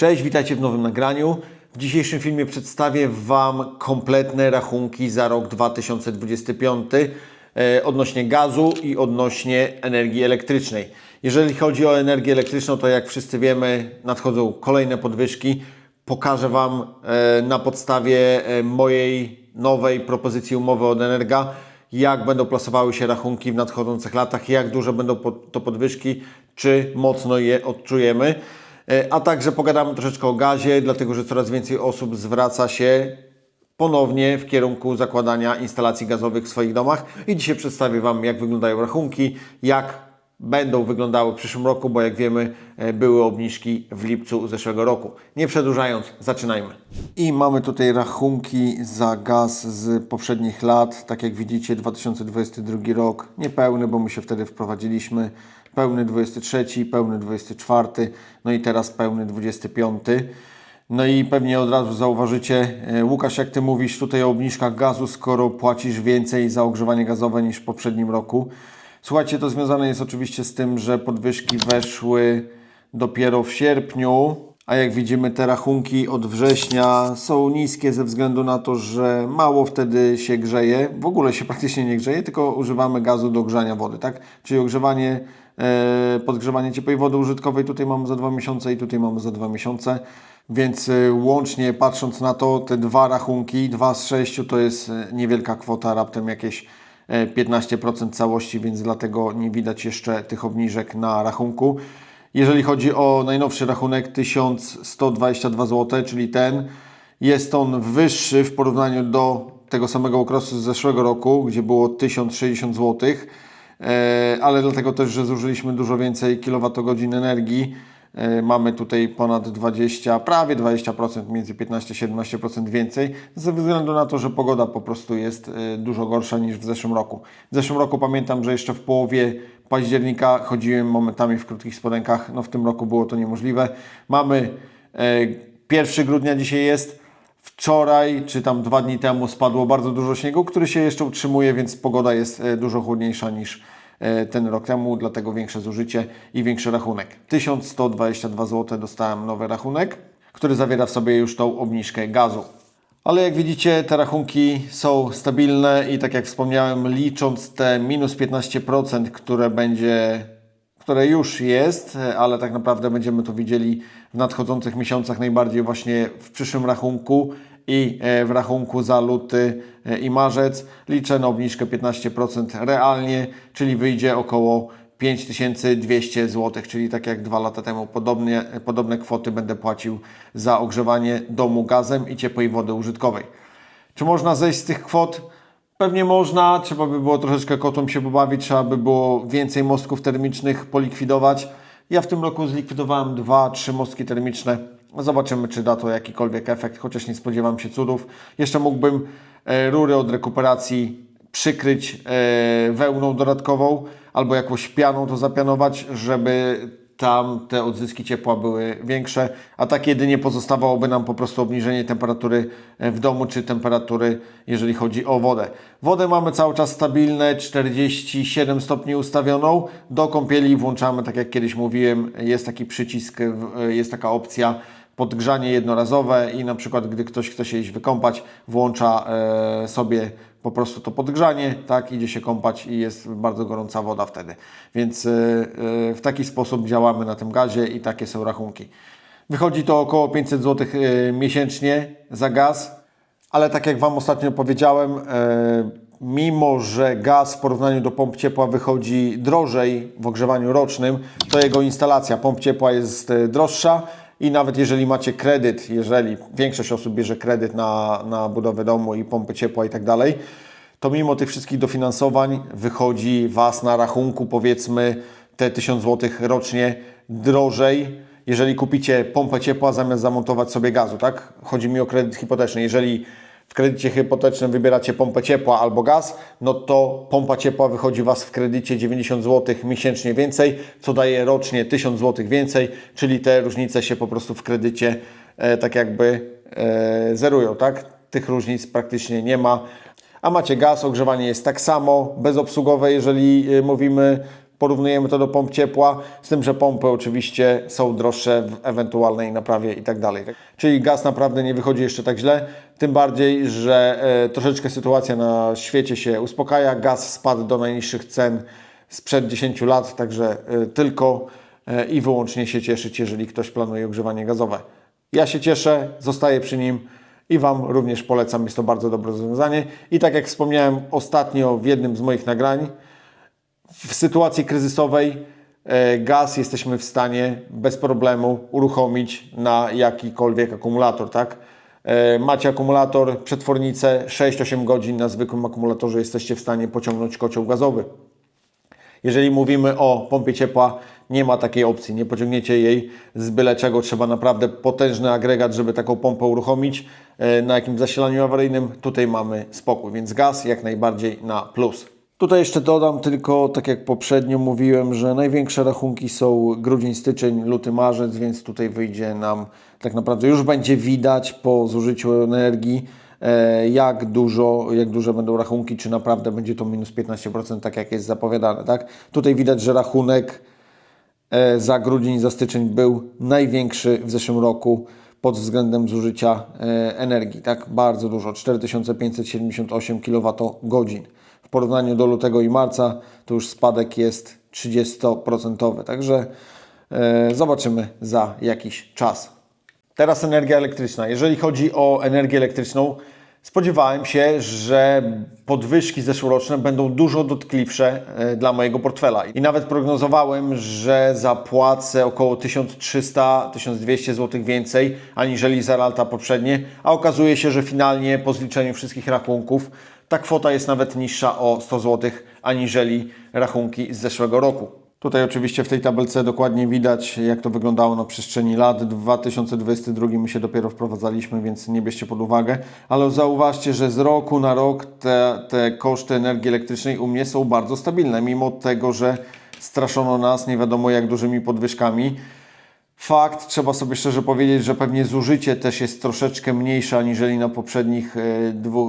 Cześć, witajcie w nowym nagraniu. W dzisiejszym filmie przedstawię Wam kompletne rachunki za rok 2025 e, odnośnie gazu i odnośnie energii elektrycznej. Jeżeli chodzi o energię elektryczną, to jak wszyscy wiemy, nadchodzą kolejne podwyżki. Pokażę Wam e, na podstawie e, mojej nowej propozycji umowy od Energa, jak będą plasowały się rachunki w nadchodzących latach, jak duże będą to podwyżki, czy mocno je odczujemy. E, A także pogadamy troszeczkę o gazie, dlatego że coraz więcej osób zwraca się ponownie w kierunku zakładania instalacji gazowych w swoich domach. I dzisiaj przedstawię Wam, jak wyglądają rachunki, jak będą wyglądały w przyszłym roku, bo jak wiemy, e, były obniżki w lipcu zeszłego roku. Nie przedłużając, zaczynajmy. I mamy tutaj rachunki za gaz z poprzednich lat. Tak jak widzicie, 2022 rok niepełny, bo my się wtedy wprowadziliśmy. Pełny 23, pełny 24, no i teraz pełny 25. No i pewnie od razu zauważycie, e, Łukasz, jak Ty mówisz tutaj o obniżkach gazu, skoro płacisz więcej za ogrzewanie gazowe niż w poprzednim roku. Słuchajcie, to związane jest oczywiście z tym, że podwyżki weszły dopiero w sierpniu, a jak widzimy te rachunki od września są niskie ze względu na to, że mało wtedy się grzeje, w ogóle się praktycznie nie grzeje, tylko używamy gazu do grzania wody, tak? Czyli ogrzewanie, e, podgrzewanie ciepłej wody użytkowej tutaj mamy za dwa miesiące i tutaj mamy za dwa miesiące. Więc y, łącznie patrząc na to, te dwa rachunki, dwa z sześciu to jest y, niewielka kwota, raptem jakieś e, 15% całości, więc dlatego nie widać jeszcze tych obniżek na rachunku. Jeżeli chodzi o najnowszy rachunek 1122 zł, czyli ten, jest on wyższy w porównaniu do tego samego okresu z zeszłego roku, gdzie było 1060 zł, e, ale dlatego też, że zużyliśmy dużo więcej kilowatogodzin energii. E, Mamy tutaj ponad 20, prawie 20%, między 15-17% więcej, ze względu na to, że pogoda po prostu jest e, dużo gorsza niż w zeszłym roku. W zeszłym roku pamiętam, że jeszcze w połowie października chodziłem momentami w krótkich spodenkach, no w tym roku było to niemożliwe. Mamy e, 1 grudnia dzisiaj jest, Wczoraj, czy tam dwa dni temu spadło bardzo dużo śniegu, który się jeszcze utrzymuje, więc pogoda jest e, dużo chłodniejsza niż e, ten rok temu, dlatego większe zużycie i większy rachunek. 1122 zł dostałem nowy rachunek, który zawiera w sobie już tą obniżkę gazu. Ale jak widzicie, te rachunki są stabilne i tak jak wspomniałem, licząc te minus 15%, które będzie które już jest, ale tak naprawdę będziemy to widzieli w nadchodzących miesiącach, najbardziej właśnie w przyszłym rachunku i e, w rachunku za luty e, i marzec. Liczę na obniżkę 15% realnie, czyli wyjdzie około 5200 zł, czyli tak jak dwa lata temu podobnie, podobne kwoty będę płacił za ogrzewanie domu gazem i ciepłej wody użytkowej. Czy można zejść z tych kwot? Pewnie można, trzeba by było troszeczkę kotą się pobawić, trzeba by było więcej mostków termicznych polikwidować. Ja w tym roku zlikwidowałem dwa, trzy mostki termiczne. Zobaczymy, czy da to jakikolwiek efekt, chociaż nie spodziewam się cudów. Jeszcze mógłbym e, rury od rekuperacji przykryć e, wełną dodatkową albo jakąś pianą to zapianować, żeby tam te odzyski ciepła były większe, a tak jedynie pozostawałoby nam po prostu obniżenie temperatury w domu, czy temperatury, jeżeli chodzi o wodę. Wodę mamy cały czas stabilne, 47 stopni ustawioną. Do kąpieli włączamy, tak jak kiedyś mówiłem, jest taki przycisk, w- jest taka opcja podgrzanie jednorazowe i na przykład gdy ktoś chce się iść wykąpać, włącza e, sobie po prostu to podgrzanie, tak, idzie się kąpać i jest bardzo gorąca woda wtedy. Więc e, e, w taki sposób działamy na tym gazie i takie są rachunki. Wychodzi to około 500 zł e, miesięcznie za gaz, ale tak jak Wam ostatnio powiedziałem, mimo że gaz w porównaniu do pomp ciepła wychodzi drożej w ogrzewaniu rocznym, to jego instalacja pomp ciepła jest droższa i nawet jeżeli macie kredyt, jeżeli większość osób bierze kredyt na, na budowę domu i pompy ciepła i tak dalej, to mimo tych wszystkich dofinansowań wychodzi Was na rachunku powiedzmy te 1000 zł rocznie drożej, jeżeli kupicie pompę ciepła zamiast zamontować sobie gazu, tak? Chodzi mi o kredyt hipoteczny. Jeżeli w kredycie hipotecznym wybieracie pompę ciepła albo gaz, no to pompa ciepła wychodzi Was w kredycie 90 zł miesięcznie więcej, co daje rocznie 1000 zł więcej, czyli te różnice się po prostu w kredycie e, tak jakby e, zerują, tak? Tych różnic praktycznie nie ma. A macie gaz, ogrzewanie jest tak samo, bezobsługowe, jeżeli e, mówimy porównujemy to do pomp ciepła, z tym, że pompy oczywiście są droższe w ewentualnej naprawie i tak dalej. Czyli gaz naprawdę nie wychodzi jeszcze tak źle, tym bardziej, że e, troszeczkę sytuacja na świecie się uspokaja, gaz spadł do najniższych cen sprzed 10 lat, także e, tylko e, i wyłącznie się cieszyć, jeżeli ktoś planuje ogrzewanie gazowe. Ja się cieszę, zostaję przy nim i Wam również polecam, jest to bardzo dobre rozwiązanie. I tak jak wspomniałem ostatnio w jednym z moich nagrań, w sytuacji kryzysowej e, gaz jesteśmy w stanie bez problemu uruchomić na jakikolwiek akumulator, tak? E, Macie akumulator, przetwornicę, 6-8 godzin na zwykłym akumulatorze jesteście w stanie pociągnąć kocioł gazowy. Jeżeli mówimy o pompie ciepła, nie ma takiej opcji. Nie pociągniecie jej z byle czego. Trzeba naprawdę potężny agregat, żeby taką pompę uruchomić. E, Na jakimś zasilaniu awaryjnym tutaj mamy spokój, więc gaz jak najbardziej na plus. Tutaj jeszcze dodam tylko, tak jak poprzednio mówiłem, że największe rachunki są grudzień, styczeń, luty, marzec, więc tutaj wyjdzie nam tak naprawdę już będzie widać po zużyciu energii, e, jak dużo, jak duże będą rachunki, czy naprawdę będzie to minus 15%, tak jak jest zapowiadane. Tak? Tutaj widać, że rachunek e, za grudzień, za styczeń był największy w zeszłym roku pod względem zużycia e, energii. Tak, bardzo dużo 4578 kWh. W porównaniu do lutego i marca to już spadek jest 30%. Także e, zobaczymy za jakiś czas. Teraz energia elektryczna. Jeżeli chodzi o energię elektryczną, spodziewałem się, że podwyżki zeszłoroczne będą dużo dotkliwsze e, dla mojego portfela. I nawet prognozowałem, że zapłacę około 1300-1200 zł więcej aniżeli za lata poprzednie, a okazuje się, że finalnie po zliczeniu wszystkich rachunków ta kwota jest nawet niższa o 100 zł aniżeli rachunki z zeszłego roku. Tutaj oczywiście w tej tabelce dokładnie widać, jak to wyglądało na przestrzeni lat. W 2022 my się dopiero wprowadzaliśmy, więc nie bierzcie pod uwagę. Ale zauważcie, że z roku na rok te, te koszty energii elektrycznej u mnie są bardzo stabilne, mimo tego, że straszono nas nie wiadomo jak dużymi podwyżkami. Fakt, trzeba sobie szczerze powiedzieć, że pewnie zużycie też jest troszeczkę mniejsze aniżeli na poprzednich, e,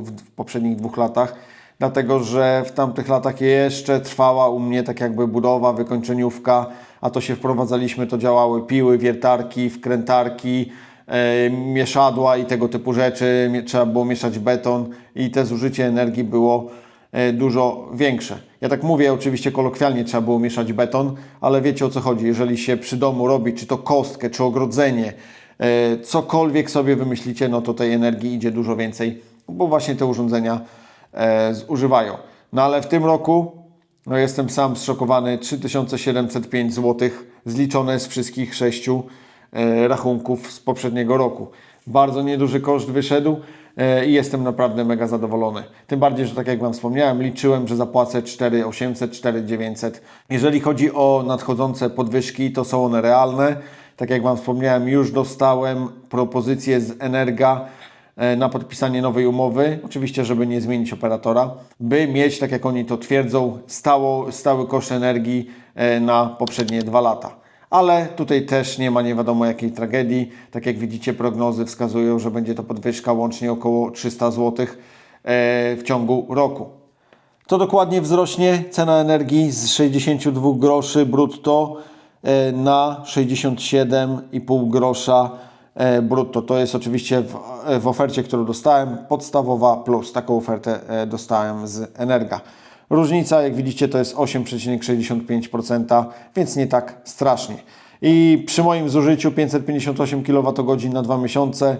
w poprzednich dwóch latach, dlatego że w tamtych latach jeszcze trwała u mnie tak jakby budowa, wykończeniówka, a to się wprowadzaliśmy, to działały piły, wiertarki, wkrętarki, e, mieszadła i tego typu rzeczy, trzeba było mieszać beton i te zużycie energii było e, dużo większe. Ja tak mówię, oczywiście kolokwialnie trzeba było mieszać beton, ale wiecie o co chodzi. Jeżeli się przy domu robi, czy to kostkę, czy ogrodzenie, e, cokolwiek sobie wymyślicie, no to tej energii idzie dużo więcej, bo właśnie te urządzenia e, zużywają. No ale w tym roku no jestem sam zszokowany, 3705 zł zliczone z wszystkich sześciu e, rachunków z poprzedniego roku. Bardzo nieduży koszt wyszedł e, i jestem naprawdę mega zadowolony. Tym bardziej, że tak jak Wam wspomniałem, liczyłem, że zapłacę 4800, 4900. Jeżeli chodzi o nadchodzące podwyżki, to są one realne. Tak jak Wam wspomniałem, już dostałem propozycję z Energa na podpisanie nowej umowy, oczywiście, żeby nie zmienić operatora, by mieć, tak jak oni to twierdzą, stało, stały koszt energii e, na poprzednie dwa lata. Ale tutaj też nie ma nie wiadomo jakiej tragedii. Tak jak widzicie, prognozy wskazują, że będzie to podwyżka łącznie około 300 zł e, w ciągu roku. To dokładnie wzrośnie cena energii z 62 groszy brutto e, na 67,5 grosza e, brutto. To jest oczywiście w, w ofercie, którą dostałem, podstawowa plus. Taką ofertę e, dostałem z Energa. Różnica, jak widzicie, to jest 8,65%, więc nie tak strasznie. I przy moim zużyciu 558 kWh na 2 miesiące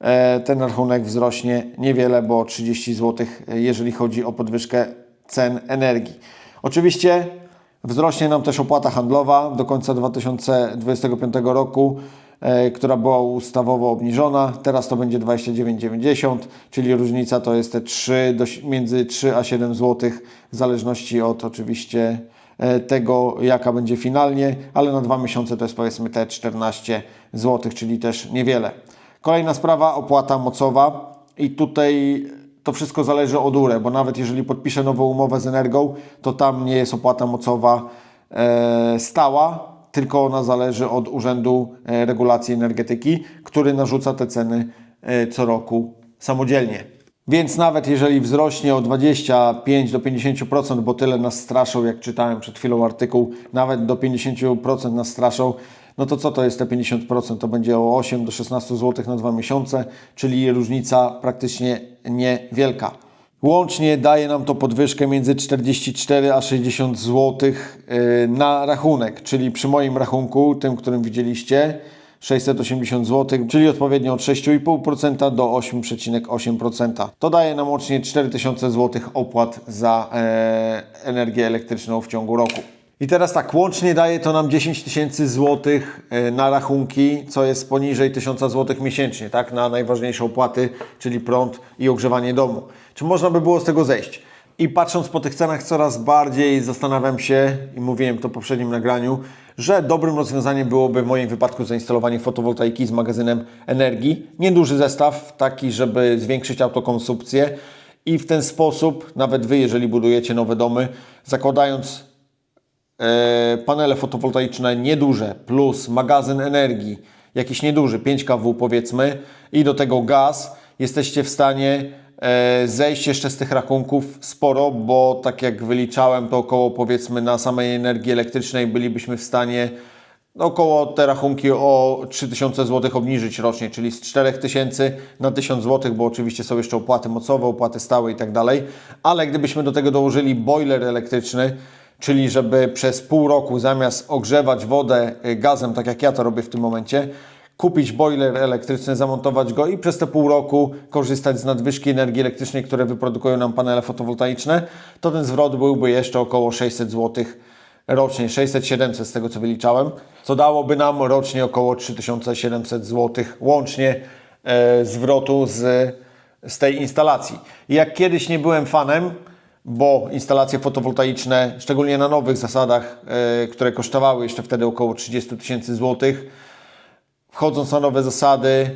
e, ten rachunek wzrośnie niewiele, bo 30 zł, jeżeli chodzi o podwyżkę cen energii. Oczywiście wzrośnie nam też opłata handlowa do końca 2025 roku, e, która była ustawowo obniżona. Teraz to będzie 29,90, czyli różnica to jest te 3 do, między 3 a 7 zł, w zależności od oczywiście e, tego, jaka będzie finalnie, ale na dwa miesiące to jest powiedzmy te 14 zł, czyli też niewiele. Kolejna sprawa, opłata mocowa i tutaj to wszystko zależy od URE, bo nawet jeżeli podpiszę nową umowę z Energą, to tam nie jest opłata mocowa e, stała, tylko ona zależy od Urzędu e, Regulacji Energetyki, który narzuca te ceny e, co roku samodzielnie. Więc nawet jeżeli wzrośnie o 25 do 50%, bo tyle nas straszą, jak czytałem przed chwilą artykuł, nawet do 50% nas straszą, no to co to jest te 50%? To będzie o 8 do 16 zł na dwa miesiące, czyli różnica praktycznie niewielka. Łącznie daje nam to podwyżkę między 44 a 60 zł yy, na rachunek, czyli przy moim rachunku, tym, którym widzieliście, 680 zł, czyli odpowiednio od 6,5% do 8,8%. To daje nam łącznie 4000 zł opłat za e, energię elektryczną w ciągu roku. I teraz tak, łącznie daje to nam 10 tysięcy złotych e, na rachunki, co jest poniżej 1000 złotych miesięcznie, tak, na najważniejsze opłaty, czyli prąd i ogrzewanie domu. Czy można by było z tego zejść? I patrząc po tych cenach coraz bardziej zastanawiam się, i mówiłem to w poprzednim nagraniu, że dobrym rozwiązaniem byłoby w moim wypadku zainstalowanie fotowoltaiki z magazynem energii. Nieduży zestaw, taki, żeby zwiększyć autokonsumpcję i w ten sposób, nawet Wy, jeżeli budujecie nowe domy, zakładając e, panele fotowoltaiczne nieduże plus magazyn energii, jakiś nieduży, 5 kW powiedzmy, i do tego gaz, jesteście w stanie zejść jeszcze z tych rachunków sporo, bo tak jak wyliczałem, to około powiedzmy na samej energii elektrycznej bylibyśmy w stanie no, około te rachunki o 3000 zł obniżyć rocznie, czyli z 4000 na 1000 zł, bo oczywiście są jeszcze opłaty mocowe, opłaty stałe i tak dalej, ale gdybyśmy do tego dołożyli boiler elektryczny, czyli żeby przez pół roku zamiast ogrzewać wodę y, gazem, tak jak ja to robię w tym momencie, kupić boiler elektryczny, zamontować go i przez te pół roku korzystać z nadwyżki energii elektrycznej, które wyprodukują nam panele fotowoltaiczne, to ten zwrot byłby jeszcze około 600 zł rocznie, 600-700 z tego co wyliczałem, co dałoby nam rocznie około 3700 zł łącznie e, zwrotu z, z tej instalacji. I jak kiedyś nie byłem fanem, bo instalacje fotowoltaiczne, szczególnie na nowych zasadach, e, które kosztowały jeszcze wtedy około 30 tysięcy złotych, wchodząc na nowe zasady,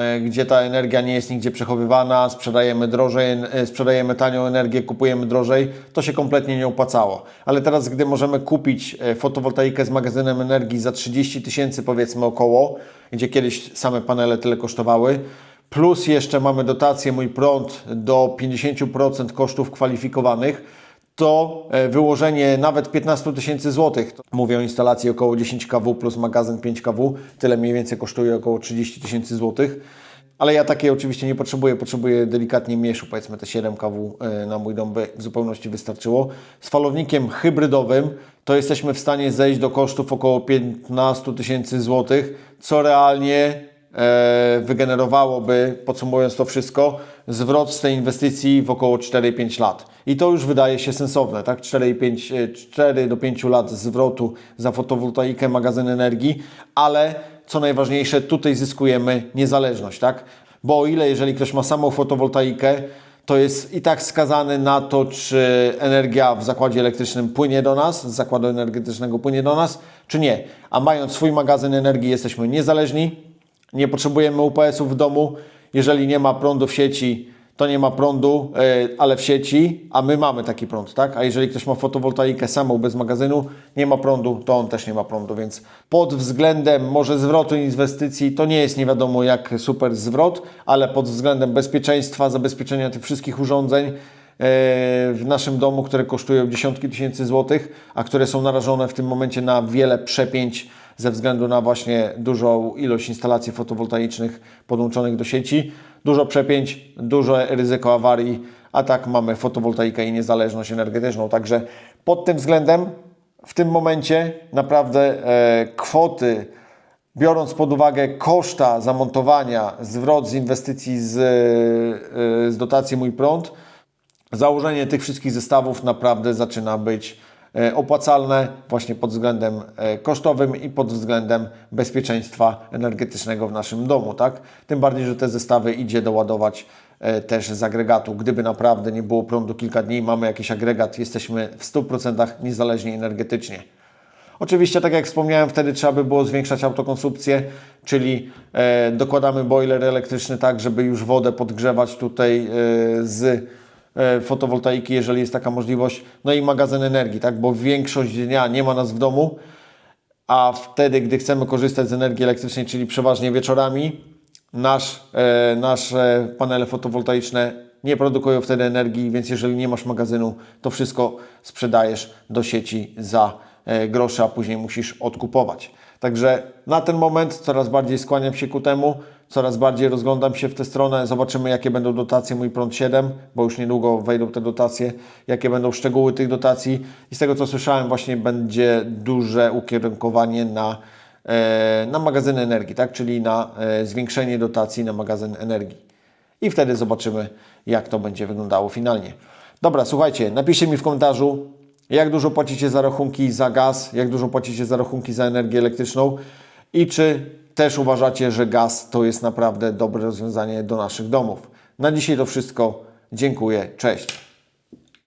e, gdzie ta energia nie jest nigdzie przechowywana, sprzedajemy drożej, e, sprzedajemy tanią energię, kupujemy drożej, to się kompletnie nie opłacało. Ale teraz, gdy możemy kupić e, fotowoltaikę z magazynem energii za 30 tysięcy powiedzmy około, gdzie kiedyś same panele tyle kosztowały, plus jeszcze mamy dotację Mój Prąd do 50% kosztów kwalifikowanych, to e, wyłożenie nawet 15 tysięcy złotych, mówię o instalacji około 10 kW plus magazyn 5 kW, tyle mniej więcej kosztuje około 30 tysięcy złotych. Ale ja takiej oczywiście nie potrzebuję, potrzebuję delikatnie mniejszą, powiedzmy te 7 kW e, na mój dom by w zupełności wystarczyło. Z falownikiem hybrydowym to jesteśmy w stanie zejść do kosztów około 15 tysięcy złotych, co realnie wygenerowałoby, podsumowując to wszystko, zwrot z tej inwestycji w około 4-5 lat. I to już wydaje się sensowne, tak? 4, 4 do 5 lat zwrotu za fotowoltaikę, magazyn energii, ale co najważniejsze, tutaj zyskujemy niezależność, tak? Bo o ile jeżeli ktoś ma samą fotowoltaikę, to jest i tak skazany na to, czy energia w zakładzie elektrycznym płynie do nas, z zakładu energetycznego płynie do nas, czy nie. A mając swój magazyn energii, jesteśmy niezależni, nie potrzebujemy UPS-ów w domu. Jeżeli nie ma prądu w sieci, to nie ma prądu, e, ale w sieci, a my mamy taki prąd, tak? A jeżeli ktoś ma fotowoltaikę samą bez magazynu, nie ma prądu, to on też nie ma prądu, więc pod względem może zwrotu inwestycji to nie jest nie wiadomo jak super zwrot, ale pod względem bezpieczeństwa, zabezpieczenia tych wszystkich urządzeń e, w naszym domu, które kosztują dziesiątki tysięcy złotych, a które są narażone w tym momencie na wiele przepięć ze względu na właśnie dużą ilość instalacji fotowoltaicznych podłączonych do sieci, dużo przepięć, duże ryzyko awarii, a tak mamy fotowoltaikę i niezależność energetyczną. Także pod tym względem w tym momencie naprawdę e, kwoty, biorąc pod uwagę koszta zamontowania, zwrot z inwestycji z, e, z dotacji Mój Prąd, założenie tych wszystkich zestawów naprawdę zaczyna być opłacalne właśnie pod względem e, kosztowym i pod względem bezpieczeństwa energetycznego w naszym domu, tak? Tym bardziej, że te zestawy idzie doładować e, też z agregatu. Gdyby naprawdę nie było prądu kilka dni, mamy jakiś agregat, jesteśmy w 100% niezależni energetycznie. Oczywiście, tak jak wspomniałem, wtedy trzeba by było zwiększać autokonsumpcję, czyli e, dokładamy boiler elektryczny tak, żeby już wodę podgrzewać tutaj e, z e, fotowoltaiki, jeżeli jest taka możliwość, no i magazyn energii, tak, bo większość dnia nie ma nas w domu, a wtedy, gdy chcemy korzystać z energii elektrycznej, czyli przeważnie wieczorami, nasz, e, nasze panele fotowoltaiczne nie produkują wtedy energii, więc jeżeli nie masz magazynu, to wszystko sprzedajesz do sieci za e, grosze, a później musisz odkupować. Także na ten moment coraz bardziej skłaniam się ku temu, coraz bardziej rozglądam się w tę stronę. Zobaczymy, jakie będą dotacje Mój Prąd 7, bo już niedługo wejdą te dotacje, jakie będą szczegóły tych dotacji. I z tego, co słyszałem, właśnie będzie duże ukierunkowanie na, e, na magazyny energii, tak? czyli na e, zwiększenie dotacji na magazyn energii. I wtedy zobaczymy, jak to będzie wyglądało finalnie. Dobra, słuchajcie, napiszcie mi w komentarzu, jak dużo płacicie za rachunki za gaz, jak dużo płacicie za rachunki za energię elektryczną i czy też uważacie, że gaz to jest naprawdę dobre rozwiązanie do naszych domów. Na dzisiaj to wszystko. Dziękuję. Cześć.